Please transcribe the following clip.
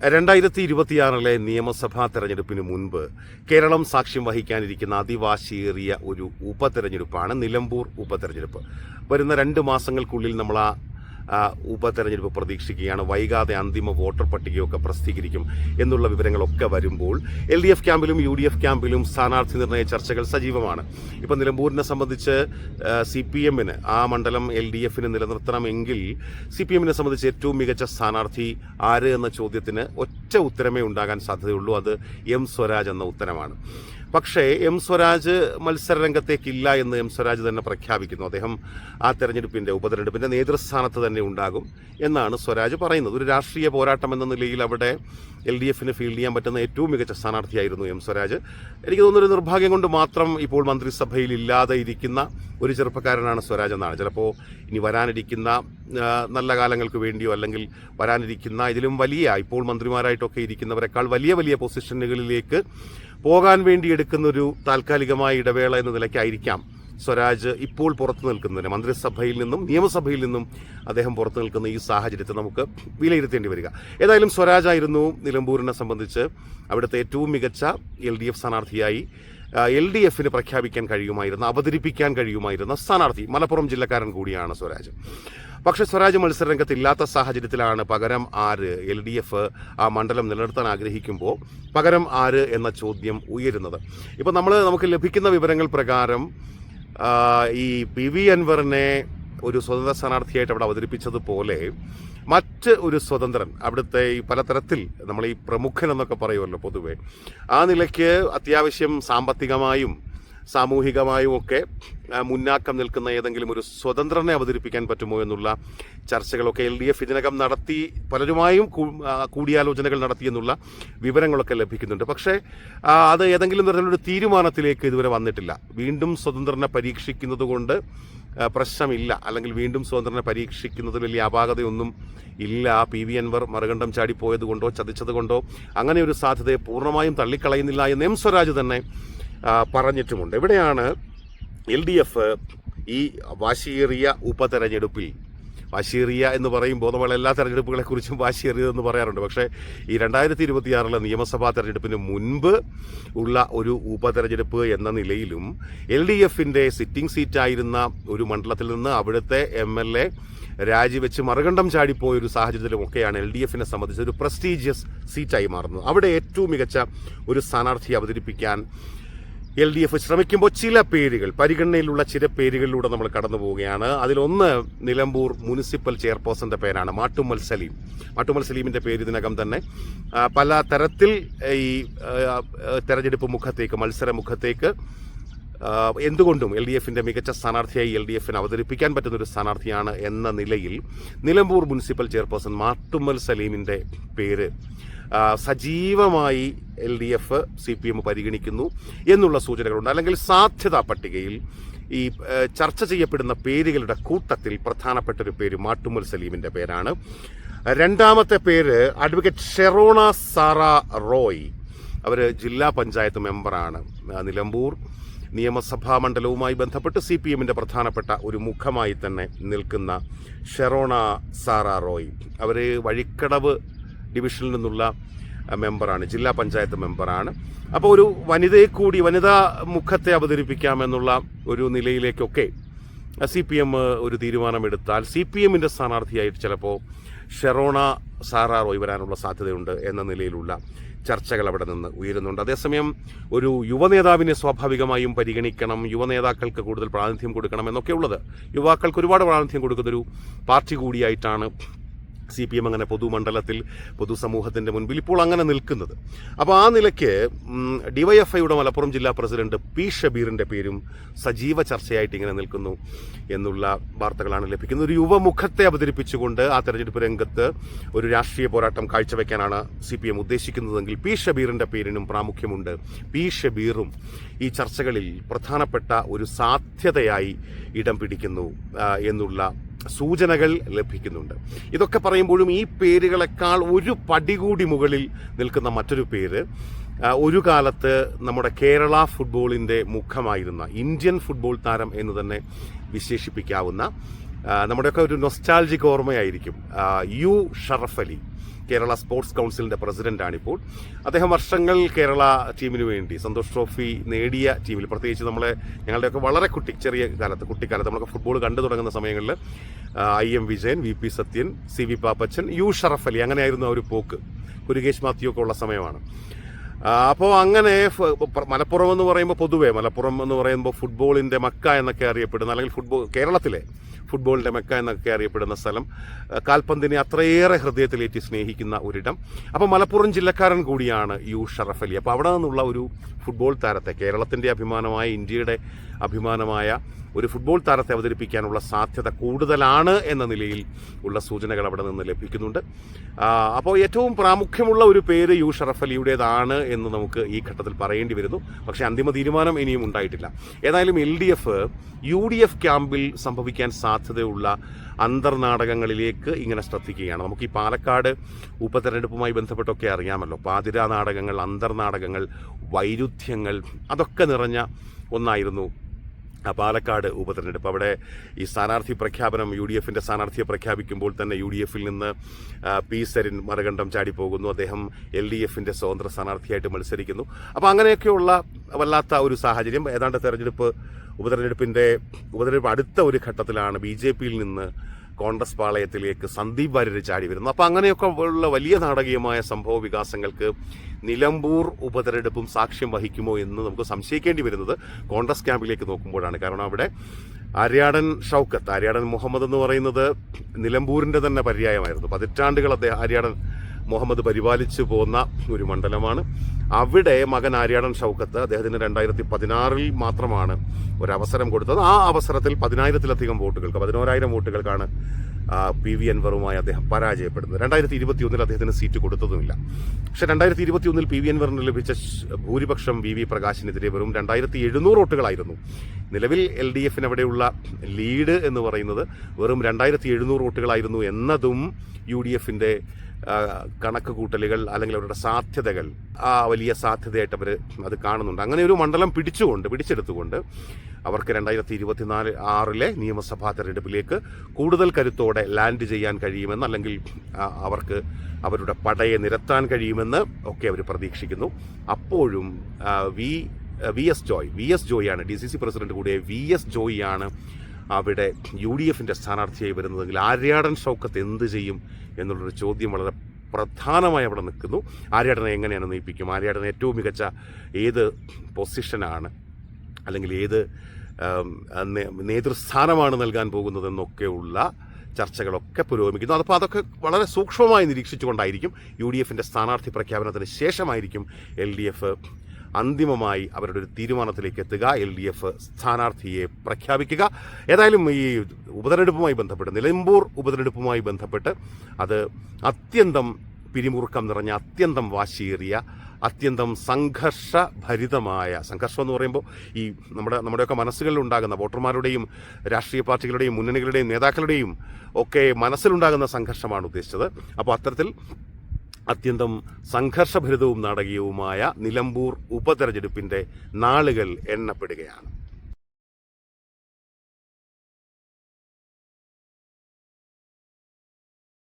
രണ്ടായിരത്തി ഇരുപത്തിയാറിലെ നിയമസഭാ തെരഞ്ഞെടുപ്പിന് മുൻപ് കേരളം സാക്ഷ്യം വഹിക്കാനിരിക്കുന്ന അതിവാശിയേറിയ ഒരു ഉപതെരഞ്ഞെടുപ്പാണ് നിലമ്പൂർ ഉപതെരഞ്ഞെടുപ്പ്. വരുന്ന രണ്ട് മാസങ്ങൾക്കുള്ളിൽ നമ്മൾ ആ ഉപതെരഞ്ഞെടുപ്പ് പ്രതീക്ഷിക്കുകയാണ്. വൈകാതെ അന്തിമ വോട്ടർ പട്ടികയൊക്കെ പ്രസിദ്ധീകരിക്കും എന്നുള്ള വിവരങ്ങളൊക്കെ വരുമ്പോൾ എൽ ഡി എഫ് ക്യാമ്പിലും യു ഡി എഫ് ക്യാമ്പിലും സ്ഥാനാർത്ഥി നിർണയ ചർച്ചകൾ സജീവമാണ്. ഇപ്പം നിലമ്പൂരിനെ സംബന്ധിച്ച് സി പി എമ്മിന് ആ മണ്ഡലം എൽ ഡി എഫിന് നിലനിർത്തണമെങ്കിൽ സി പി എമ്മിനെ സംബന്ധിച്ച് ഏറ്റവും മികച്ച സ്ഥാനാർത്ഥി ആര് എന്ന ചോദ്യത്തിന് ഒറ്റ ഉത്തരമേ ഉണ്ടാകാൻ സാധ്യതയുള്ളൂ. അത് എം സ്വരാജ് എന്ന ഉത്തരമാണ്. പക്ഷേ എം സ്വരാജ് മത്സരരംഗത്തേക്കില്ല എന്ന് എം സ്വരാജ് തന്നെ പ്രഖ്യാപിക്കുന്നു. അദ്ദേഹം ആ തെരഞ്ഞെടുപ്പിന്റെ ഉപതെരഞ്ഞെടുപ്പിന്റെ നേതൃസ്ഥാനത്ത് തന്നെ ഉണ്ടാകും എന്നാണ് സ്വരാജ് പറയുന്നത്. ഒരു രാഷ്ട്രീയ പോരാട്ടം എന്ന നിലയിൽ അവിടെ എൽ ഡി എഫിന് ഫീൽഡ് ചെയ്യാൻ പറ്റുന്ന ഏറ്റവും മികച്ച സ്ഥാനാർത്ഥിയായിരുന്നു എം സ്വരാജ്. എനിക്ക് തോന്നുന്നൊരു നിർഭാഗ്യം കൊണ്ട് മാത്രം ഇപ്പോൾ മന്ത്രിസഭയിൽ ഇല്ലാതെ ഇരിക്കുന്ന ഒരു ചെറുപ്പക്കാരനാണ് സ്വരാജ് എന്നാണ്. ചിലപ്പോൾ ഇനി വരാനിരിക്കുന്ന നല്ല കാലങ്ങൾക്ക് വേണ്ടിയോ അല്ലെങ്കിൽ വരാനിരിക്കുന്ന ഇതിലും വലിയ ഇപ്പോൾ മന്ത്രിമാരായിട്ടൊക്കെ ഇരിക്കുന്നവരെക്കാൾ വലിയ വലിയ പൊസിഷനുകളിലേക്ക് പോകാൻ വേണ്ടി എടുക്കുന്നൊരു താൽക്കാലികമായ ഇടവേള എന്ന നിലയ്ക്കായിരിക്കാം സ്വരാജ് ഇപ്പോൾ പുറത്തു നിൽക്കുന്നതിന് മന്ത്രിസഭയിൽ നിന്നും നിയമസഭയിൽ നിന്നും അദ്ദേഹം പുറത്തു നിൽക്കുന്ന ഈ സാഹചര്യത്തെ നമുക്ക് വിലയിരുത്തേണ്ടി വരിക. ഏതായാലും സ്വരാജ് ആയിരുന്നു നിലമ്പൂരിനെ സംബന്ധിച്ച് അവിടുത്തെ ഏറ്റവും മികച്ച എൽ ഡി എഫ് സ്ഥാനാർത്ഥിയായി എൽ ഡി എഫിന് പ്രഖ്യാപിക്കാൻ കഴിയുമായിരുന്ന അവതരിപ്പിക്കാൻ കഴിയുമായിരുന്ന സ്ഥാനാർത്ഥി മലപ്പുറം ജില്ലക്കാരൻ കൂടിയാണ് സ്വരാജ്. പക്ഷേ സ്വരാജ് മത്സരരംഗത്ത് ഇല്ലാത്ത സാഹചര്യത്തിലാണ് പകരം ആര് എൽ ഡി എഫ് ആ മണ്ഡലം നിലനിർത്താൻ ആഗ്രഹിക്കുമ്പോൾ പകരം ആര് എന്ന ചോദ്യം ഉയരുന്നത്. ഇപ്പോൾ നമ്മൾ നമുക്ക് ലഭിക്കുന്ന വിവരങ്ങൾ പ്രകാരം ഈ പി വി അൻവറിനെ ഒരു സ്വതന്ത്ര സ്ഥാനാർത്ഥിയായിട്ട് അവിടെ അവതരിപ്പിച്ചതുപോലെ മറ്റ് ഒരു സ്വതന്ത്രൻ അവിടുത്തെ ഈ പലതരത്തിൽ നമ്മൾ ഈ പ്രമുഖൻ എന്നൊക്കെ പറയുമല്ലോ പൊതുവെ. ആ നിലയ്ക്ക് അത്യാവശ്യം സാമ്പത്തികമായും സാമൂഹികമായും ഒക്കെ മുന്നാക്കം നിൽക്കുന്ന ഏതെങ്കിലും ഒരു സ്വതന്ത്രനെ അവതരിപ്പിക്കാൻ പറ്റുമോ എന്നുള്ള ചർച്ചകളൊക്കെ എൽ ഡി എഫ് ഇതിനകം നടത്തി പലരുമായും കൂടിയാലോചനകൾ നടത്തി എന്നുള്ള വിവരങ്ങളൊക്കെ ലഭിക്കുന്നുണ്ട്. പക്ഷേ അത് ഏതെങ്കിലും തരത്തിലൊരു തീരുമാനത്തിലേക്ക് ഇതുവരെ വന്നിട്ടില്ല. വീണ്ടും സ്വതന്ത്രനെ പരീക്ഷിക്കുന്നത് കൊണ്ട് പ്രശ്നമില്ല. അല്ലെങ്കിൽ വീണ്ടും സ്വതന്ത്രനെ പരീക്ഷിക്കുന്നതിൽ വലിയ അപാകതയൊന്നും ഇല്ല. പി വി അൻവർ മറുകണ്ഠം ചാടിപ്പോയത് കൊണ്ടോ ചതിച്ചത് കൊണ്ടോ അങ്ങനെ ഒരു സാധ്യതയെ പൂർണമായും തള്ളിക്കളയുന്നില്ല എന്ന് എം സ്വരാജ് തന്നെ പറഞ്ഞിട്ടുമുണ്ട്. ഇവിടെയാണ് എൽ ഡി എഫ് ഈ വാശീറിയ ഉപതെരഞ്ഞെടുപ്പിൽ വാശീറിയ എന്ന് പറയുമ്പോൾ നമ്മൾ എല്ലാ തെരഞ്ഞെടുപ്പുകളെക്കുറിച്ചും വാശിയേറിയതെന്ന് പറയാറുണ്ട്. പക്ഷേ ഈ രണ്ടായിരത്തി ഇരുപത്തിയാറിലെ നിയമസഭാ തെരഞ്ഞെടുപ്പിന് മുൻപ് ഉള്ള ഒരു ഉപതെരഞ്ഞെടുപ്പ് എന്ന നിലയിലും എൽ ഡി എഫിന്റെ സിറ്റിംഗ് സീറ്റായിരുന്ന ഒരു മണ്ഡലത്തിൽ നിന്ന് അവിടുത്തെ എം എൽ എ രാജിവെച്ച് മറുകണ്ഠം ചാടിപ്പോയ ഒരു സാഹചര്യത്തിലുമൊക്കെയാണ് എൽ ഡി എഫിനെ സംബന്ധിച്ച് ഒരു പ്രസ്റ്റീജിയസ് സീറ്റായി മാറുന്നത്. അവിടെ ഏറ്റവും മികച്ച ഒരു സ്ഥാനാർത്ഥിയെ അവതരിപ്പിക്കാൻ എൽ ഡി എഫ് ശ്രമിക്കുമ്പോൾ ചില പേരുകൾ പരിഗണനയിലുള്ള ചില പേരുകളിലൂടെ നമ്മൾ കടന്നു പോവുകയാണ്. അതിലൊന്ന് നിലമ്പൂർ മുനിസിപ്പൽ ചെയർപേഴ്സന്റെ പേരാണ് മാട്ടുമ്മൽ സലീം. മാട്ടുമ്മൽ സലീമിന്റെ പേര് ഇതിനകം തന്നെ. പല തരത്തിൽ ഈ തെരഞ്ഞെടുപ്പ് മുഖത്തേക്ക് മത്സര മുഖത്തേക്ക് എന്തുകൊണ്ടും എൽ ഡി എഫിന്റെ മികച്ച സ്ഥാനാർത്ഥിയായി എൽ ഡി എഫിന് അവതരിപ്പിക്കാൻ പറ്റുന്ന ഒരു സ്ഥാനാർത്ഥിയാണ് എന്ന നിലയിൽ നിലമ്പൂർ മുനിസിപ്പൽ ചെയർപേഴ്സൺ മാട്ടുമ്മൽ സലീമിന്റെ പേര് സജീവമായി L D F C P M പരിഗണിക്കുന്നു എന്നുള്ള സൂചനകളുണ്ട്. അല്ലെങ്കിൽ സാധ്യതാ പട്ടികയിൽ ഈ ചർച്ച ചെയ്യപ്പെടുന്ന പേരുകളുടെ കൂട്ടത്തിൽ പ്രധാനപ്പെട്ട ഒരു പേര് മാട്ടുമുൽ സലീമിന്റെ പേരാണ്. രണ്ടാമത്തെ പേര് അഡ്വക്കേറ്റ് ഷെറോണ സാറ റോയ്. അവർ ജില്ലാ പഞ്ചായത്ത് മെമ്പറാണ്. നിലമ്പൂർ നിയമസഭാ മണ്ഡലവുമായി ബന്ധപ്പെട്ട് സി പി എമ്മിന്റെ പ്രധാനപ്പെട്ട ഒരു മുഖമായി തന്നെ നിൽക്കുന്ന ഷെറോണ സാറ റോയ്. അവർ വഴിക്കടവ് ഡിവിഷനിൽ നിന്നുള്ള മെമ്പറാണ് ജില്ലാ പഞ്ചായത്ത് മെമ്പറാണ്. അപ്പോൾ ഒരു വനിതയെ കൂടി വനിതാ മുഖത്തെ അവതരിപ്പിക്കാമെന്നുള്ള ഒരു നിലയിലേക്കൊക്കെ സി പി എം ഒരു തീരുമാനമെടുത്താൽ സി പി എമ്മിന്റെ സ്ഥാനാർത്ഥിയായിട്ട് ചിലപ്പോൾ ഷെറോണ സാറാറോയി വരാനുള്ള സാധ്യതയുണ്ട് എന്ന നിലയിലുള്ള ചർച്ചകൾ അവിടെ നിന്ന് ഉയരുന്നുണ്ട്. അതേസമയം ഒരു യുവനേതാവിനെ സ്വാഭാവികമായും പരിഗണിക്കണം യുവനേതാക്കൾക്ക് കൂടുതൽ പ്രാതിനിധ്യം കൊടുക്കണം എന്നൊക്കെ ഉള്ളത് യുവാക്കൾക്ക് ഒരുപാട് പ്രാതിനിധ്യം കൊടുക്കുന്നൊരു പാർട്ടി കൂടിയായിട്ടാണ് സി പി എം അങ്ങനെ പൊതുമണ്ഡലത്തിൽ പൊതുസമൂഹത്തിന്റെ മുൻപിൽ ഇപ്പോൾ അങ്ങനെ നിൽക്കുന്നത്. അപ്പോൾ ആ നിലയ്ക്ക് ഡിവൈഎഫ്ഐയുടെ മലപ്പുറം ജില്ലാ പ്രസിഡന്റ് പി ഷബീറിന്റെ പേരും സജീവ ചർച്ചയായിട്ട് ഇങ്ങനെ നിൽക്കുന്നു എന്നുള്ള വാർത്തകളാണ് ലഭിക്കുന്നത്. ഒരു യുവമുഖത്തെ അവതരിപ്പിച്ചുകൊണ്ട് ആ തെരഞ്ഞെടുപ്പ് രംഗത്ത് ഒരു രാഷ്ട്രീയ പോരാട്ടം കാഴ്ചവെക്കാനാണ് സി പി എം ഉദ്ദേശിക്കുന്നതെങ്കിൽ പി ഷബീറിന്റെ പേരിനും പ്രാമുഖ്യമുണ്ട്. പി ഷബീറും ഈ ചർച്ചകളിൽ പ്രധാനപ്പെട്ട ഒരു സാധ്യതയായി ഇടം പിടിക്കുന്നു എന്നുള്ള സൂചനകൾ ലഭിക്കുന്നുണ്ട്. ഇതൊക്കെ പറയുമ്പോഴും ഈ പേരുകളെക്കാൾ ഒരു പടികൂടി മുകളിൽ നിൽക്കുന്ന മറ്റൊരു പേര് ഒരു കാലത്ത് നമ്മുടെ കേരള ഫുട്ബോളിന്റെ മുഖമായിരുന്ന ഇന്ത്യൻ ഫുട്ബോൾ താരം എന്ന് തന്നെ വിശേഷിപ്പിക്കാവുന്ന നമ്മുടെയൊക്കെ ഒരു നൊസ്റ്റാൾജിക് ഓർമ്മയായിരിക്കും യു ഷറഫ് അലി. കേരള സ്പോർട്സ് കൗൺസിലിന്റെ പ്രസിഡന്റാണിപ്പോൾ അദ്ദേഹം വർഷങ്ങൾ കേരള ടീമിന് വേണ്ടി സന്തോഷ് ട്രോഫി നേടിയ ടീമിൽ പ്രത്യേകിച്ച് നമ്മളെ ഞങ്ങളുടെയൊക്കെ വളരെ കുട്ടി ചെറിയ കാലത്ത് കുട്ടിക്കാലത്ത് നമ്മളൊക്കെ ഫുട്ബോൾ കണ്ടു തുടങ്ങുന്ന സമയങ്ങളിൽ I M Vijayan V P Sathyan C V Pappachan U Sharaf Ali അങ്ങനെയായിരുന്നു ആ ഒരു പോക്ക്. കുരുകേഷ് മാത്യു ഒക്കെ ഉള്ള സമയമാണ്. അപ്പോൾ അങ്ങനെ മലപ്പുറം എന്ന് പറയുമ്പോൾ പൊതുവേ മലപ്പുറം എന്ന് പറയുമ്പോൾ ഫുട്ബോളിന്റെ മക്ക എന്നൊക്കെ അറിയപ്പെടുന്ന അല്ലെങ്കിൽ ഫുട്ബോൾ കേരളത്തിലെ ഫുട്ബോളിന്റെ മെക്ക എന്നൊക്കെ അറിയപ്പെടുന്ന സ്ഥലം. കാൽപന്തിനെ അത്രയേറെ ഹൃദയത്തിലേറ്റി സ്നേഹിക്കുന്ന ഒരിടം. അപ്പോൾ മലപ്പുറം ജില്ലക്കാരൻ കൂടിയാണ് യു ഷറഫ് അലി. അപ്പോൾ അവിടെ നിന്നുള്ള ഒരു ഫുട്ബോൾ താരത്തെ കേരളത്തിന്റെ അഭിമാനമായ ഇന്ത്യയുടെ അഭിമാനമായ ഒരു ഫുട്ബോൾ താരത്തെ അവതരിപ്പിക്കാനുള്ള സാധ്യത കൂടുതലാണ് എന്ന നിലയിൽ ഉള്ള സൂചനകൾ അവിടെ നിന്ന് ലഭിക്കുന്നുണ്ട്. അപ്പോൾ ഏറ്റവും പ്രാമുഖ്യമുള്ള ഒരു പേര് യു ഷറഫ് അലിയുടേതാണ് എന്ന് നമുക്ക് ഈ ഘട്ടത്തിൽ പറയേണ്ടി വരുന്നു. പക്ഷേ അന്തിമ തീരുമാനം ഇനിയും ഉണ്ടായിട്ടില്ല. ഏതായാലും L D F U D F ക്യാമ്പിൽ സംഭവിക്കാൻ സാധ്യതയുള്ള അന്തർനാടകങ്ങളിലേക്ക് ഇങ്ങനെ ശ്രദ്ധിക്കുകയാണ്. നമുക്ക് ഈ പാലക്കാട് ഉപതെരഞ്ഞെടുപ്പുമായി ബന്ധപ്പെട്ടൊക്കെ അറിയാമല്ലോ. പാതിരാ നാടകങ്ങൾ അന്തർനാടകങ്ങൾ വൈരുദ്ധ്യങ്ങൾ അതൊക്കെ നിറഞ്ഞ ഒന്നായിരുന്നു പാലക്കാട് ഉപതെരഞ്ഞെടുപ്പ്. അവിടെ ഈ സ്ഥാനാർത്ഥി പ്രഖ്യാപനം യു ഡി എഫിന്റെ സ്ഥാനാർത്ഥിയെ പ്രഖ്യാപിക്കുമ്പോൾ തന്നെ യു ഡി എഫിൽ നിന്ന് പി സരിൻ മറുകണ്ഠം ചാടിപ്പോകുന്നു. അദ്ദേഹം എൽ ഡി എഫിന്റെ സ്വതന്ത്ര സ്ഥാനാർത്ഥിയായിട്ട് മത്സരിക്കുന്നു. അപ്പോൾ അങ്ങനെയൊക്കെയുള്ള വല്ലാത്ത ഒരു സാഹചര്യം. ഏതാണ്ട് തെരഞ്ഞെടുപ്പ് ഉപതെരഞ്ഞെടുപ്പിന്റെ ഉപതെരഞ്ഞെടുപ്പ് അടുത്ത ഒരു ഘട്ടത്തിലാണ് ബി ജെ പിയിൽ നിന്ന് കോൺഗ്രസ് പാളയത്തിലേക്ക് സന്ദീപ് വാര്യർ ചാടി വരുന്നു അപ്പോൾ അങ്ങനെയൊക്കെ ഉള്ള വലിയ നാടകീയമായ സംഭവ വികാസങ്ങൾക്ക് നിലമ്പൂർ ഉപതെരഞ്ഞെടുപ്പും സാക്ഷ്യം വഹിക്കുമോ എന്ന് നമുക്ക് സംശയിക്കേണ്ടി വരുന്നത് കോൺഗ്രസ് ക്യാമ്പിലേക്ക് നോക്കുമ്പോഴാണ്. കാരണം അവിടെ ആര്യാടൻ ഷൗക്കത്ത് ആര്യാടൻ മുഹമ്മദ് എന്ന് പറയുന്നത് നിലമ്പൂരിന്റെ തന്നെ പര്യായമായിരുന്നു. പതിറ്റാണ്ടുകൾ അദ്ദേഹം ആര്യാടൻ മുഹമ്മദ് പരിപാലിച്ചു പോന്ന ഒരു മണ്ഡലമാണ്. അവിടെ മകൻ ആര്യാടൻ ഷൗക്കത്ത് അദ്ദേഹത്തിന് രണ്ടായിരത്തി പതിനാറിൽ മാത്രമാണ് ഒരു അവസരം കൊടുത്തത്. ആ അവസരത്തിൽ പതിനായിരത്തിലധികം വോട്ടുകൾക്ക് പതിനോരായിരം വോട്ടുകൾക്കാണ് പി വി അൻവറുമായി അദ്ദേഹം പരാജയപ്പെടുന്നത്. രണ്ടായിരത്തി ഇരുപത്തി ഒന്നിൽ അദ്ദേഹത്തിന് സീറ്റ് കൊടുത്തതുമില്ല. പക്ഷെ രണ്ടായിരത്തി ഇരുപത്തി ഒന്നിൽ പി വി അൻവറിന് ലഭിച്ച ഭൂരിപക്ഷം വി വി പ്രകാശിനെതിരെ വെറും രണ്ടായിരത്തി എഴുന്നൂറ് വോട്ടുകളായിരുന്നു. നിലവിൽ എൽ ഡി എഫിന് അവിടെയുള്ള ലീഡ് എന്ന് പറയുന്നത് വെറും രണ്ടായിരത്തി എഴുന്നൂറ് വോട്ടുകളായിരുന്നു എന്നതും യു ഡി എഫിന്റെ കണക്ക് കൂട്ടലുകൾ അല്ലെങ്കിൽ അവരുടെ സാധ്യതകൾ ആ വലിയ സാധ്യതയായിട്ട് അവർ അത് കാണുന്നുണ്ട്. അങ്ങനെ ഒരു മണ്ഡലം പിടിച്ചുകൊണ്ട് പിടിച്ചെടുത്തുകൊണ്ട് അവർക്ക് രണ്ടായിരത്തി ഇരുപത്തിനാല് ആറിലെ നിയമസഭാ തെരഞ്ഞെടുപ്പിലേക്ക് കൂടുതൽ കരുത്തോടെ ലാൻഡ് ചെയ്യാൻ കഴിയുമെന്ന് അല്ലെങ്കിൽ അവർക്ക് അവരുടെ പടയെ നിരത്താൻ കഴിയുമെന്ന് ഒക്കെ അവർ പ്രതീക്ഷിക്കുന്നു. അപ്പോഴും V V S Joy V S ജോയിയാണ് D C C president കൂടിയ വി എസ് ജോയിയാണ് അവിടെ യു ഡി എഫിന്റെ സ്ഥാനാർത്ഥിയായി വരുന്നതെങ്കിൽ ആര്യാടൻ ഷൗക്കത്ത് എന്ത് ചെയ്യും എന്നുള്ളൊരു ചോദ്യം വളരെ പ്രധാനമായി അവിടെ നിൽക്കുന്നു. ആര്യാടനെ എങ്ങനെയാണ് നയിപ്പിക്കും? ആര്യാടൻ ഏറ്റവും മികച്ച ഏത് പൊസിഷനാണ്? അല്ലെങ്കിൽ ഏത് നേതൃസ്ഥാനമാണ് നൽകാൻ പോകുന്നതെന്നൊക്കെയുള്ള ചർച്ചകളൊക്കെ പുരോഗമിക്കുന്നു. അതപ്പോൾ അതൊക്കെ വളരെ സൂക്ഷ്മമായി നിരീക്ഷിച്ചുകൊണ്ടായിരിക്കും യു ഡി എഫിന്റെ സ്ഥാനാർത്ഥി പ്രഖ്യാപനത്തിന് ശേഷമായിരിക്കും എൽ ഡി എഫ് അന്തിമമായി അവരുടെ ഒരു തീരുമാനത്തിലേക്ക് എത്തുക എൽ ഡി എഫ് സ്ഥാനാർത്ഥിയെ പ്രഖ്യാപിക്കുക. ഏതായാലും ഈ ഉപതെരഞ്ഞെടുപ്പുമായി ബന്ധപ്പെട്ട് നിലമ്പൂർ ഉപതെരഞ്ഞെടുപ്പുമായി ബന്ധപ്പെട്ട് അത് അത്യന്തം പിരിമുറുക്കം നിറഞ്ഞ അത്യന്തം വാശിയേറിയ അത്യന്തം സംഘർഷഭരിതമായ സംഘർഷം എന്ന് പറയുമ്പോൾ ഈ നമ്മുടെ നമ്മുടെയൊക്കെ മനസ്സുകളിൽ ഉണ്ടാകുന്ന വോട്ടർമാരുടെയും രാഷ്ട്രീയ പാർട്ടികളുടെയും മുന്നണികളുടെയും നേതാക്കളുടെയും ഒക്കെ മനസ്സിലുണ്ടാകുന്ന സംഘർഷമാണ് ഉദ്ദേശിച്ചത്. അപ്പോൾ അത്തരത്തിൽ അത്യന്തം സംഘർഷഭരിതവും നാടകീയവുമായ നിലമ്പൂർ ഉപതെരഞ്ഞെടുപ്പിന്റെ നാളുകൾ എണ്ണപ്പെടുകയാണ്.